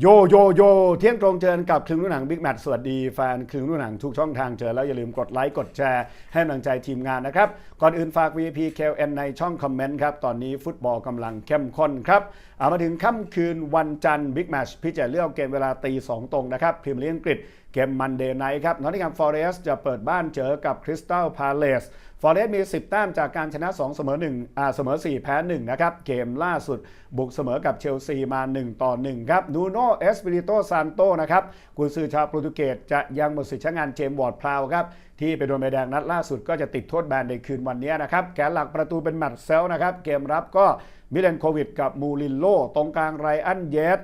โยโยโยเที่ยงตรงเจอกับคลึงรุ่นหนังบิ๊กแมทสวัสดีแฟนคลึงรุ่นหนังทุกช่องทางเจอแล้วอย่าลืมกดไลค์กดแชร์ให้กำลังใจทีมงานนะครับ ก่อนอื่นฝาก VP KLN ในช่องคอมเมนต์ครับ ตอนนี้ฟุตบอลกำลังเข้มข้นครับเอามาถึงค่ำคืนวันจันทร์บิ๊กแมชพี่จะเลือกเกมเวลาตีสองตรงนะครับพรีเมียร์ลีกอังกฤษเกมมันเดย์ไนท์ครับนอตติงแฮมฟอเรสต์จะเปิดบ้านเจอกับคริสตัลพาเลส ฟอร์เรสต์มี 10 แต้มจากการชนะ 2 เสมอ1อ่าเสมอ 4 แพ้ 1 นะครับ เกมล่าสุดบุกเสมอกับเชลซีมา 1 ต่อ 1 ครับนูโนเอสปิริโตซานโตนะครับกุนซือชาวโปรตุเกสจะยังหมดสิทธิ์ใช้งานเจมส์วอร์ดพราวครับที่ไปโดนใบแดงนัดล่าสุดก็จะติดโทษแบนในคืนวันนี้นะครับ แกนหลักประตูเป็นแมตต์เซลนะครับ เกมรับก็มิเลนโควิดกับมูลินโลตรงกลางไรอันเยส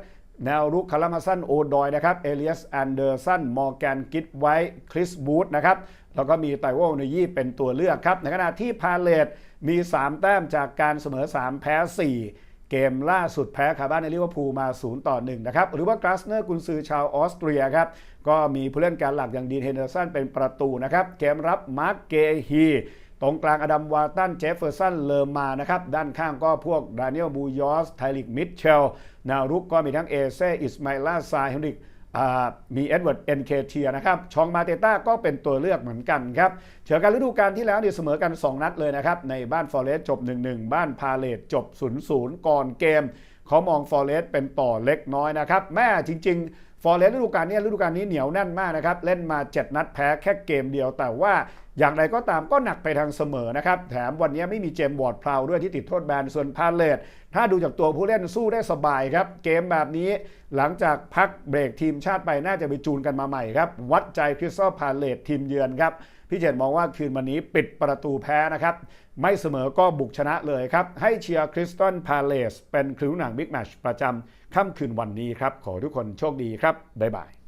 แนวรุกคารามาสันโอดอยนะครับ เอเลียสแอนเดอร์สัน มอร์แกนกิดไว้ คริสบูธนะครับ แล้วก็มีไตโวเนยี่เป็นตัวเลือกครับ ในขณะที่พาเลตมี 3 แต้มจากการเสมอ 3 แพ้ 4 เกมล่าสุดแพ้คาบ้านในลิเวอร์พูลมา 0 ต่อ 1 นะครับ หรือว่ากราสเนอร์กุนซือชาวออสเตรียครับ ก็มีผู้เล่นการหลักอย่างดีนเฮนเดอร์สันเป็นประตูนะครับ เกมรับมาร์กเกฮี ตรงกลางอดัมวาตันเจฟเฟอร์สันเลอร์มานะครับ ด้านข้างก็พวกดานิเอลบูยอสไทลิกมิทเชลนวรุกก็มีทั้งเอเซอิสมาลาซาเฮนริกมีเอ็ดเวิร์ดเอ็นเคเทียนะครับ ชองมาเตต้าก็เป็นตัวเลือกเหมือนกันครับเฉอกันฤดูกาลที่แล้วเนี่ยเสมอกัน 2 นัดเลยนะครับ ในบ้านฟอร์เรสจบ 1-1 บ้านพาเลตจบ 0-0 ก่อนเกม เขามองฟอร์เรสเป็นต่อเล็กน้อยนะครับ แม่จริง ๆฟอร์เรสฤดูกาลนี้ฤดูกาลนี้เหนียวแน่นมากนะครับ เล่นมา 7 นัดแพ้แค่เกมเดียวแต่ว่า อย่างไรก็ตามก็หนักไปทางเสมอนะครับ แถมวันนี้ไม่มีเจมบอร์ดพราวด้วยที่ติดโทษแบนส่วนพาเลตถ้าดูจากตัวผู้เล่นสู้ได้สบายครับ เกมแบบนี้หลังจากพักเบรกทีมชาติไปน่าจะไปจูนกันมาใหม่ครับ วัดใจคริสตัลพาเลตทีมเยือนครับ พี่เจนมองว่าคืนวันนี้ปิดประตูแพ้นะครับ ไม่เสมอก็บุกชนะเลยครับ ให้เชียร์คริสตัลพาเลสเป็นคลิวหนังบิ๊กแมชประจำค่ำคืนวันนี้ครับขอทุกคนโชคดีครับบ๊ายบาย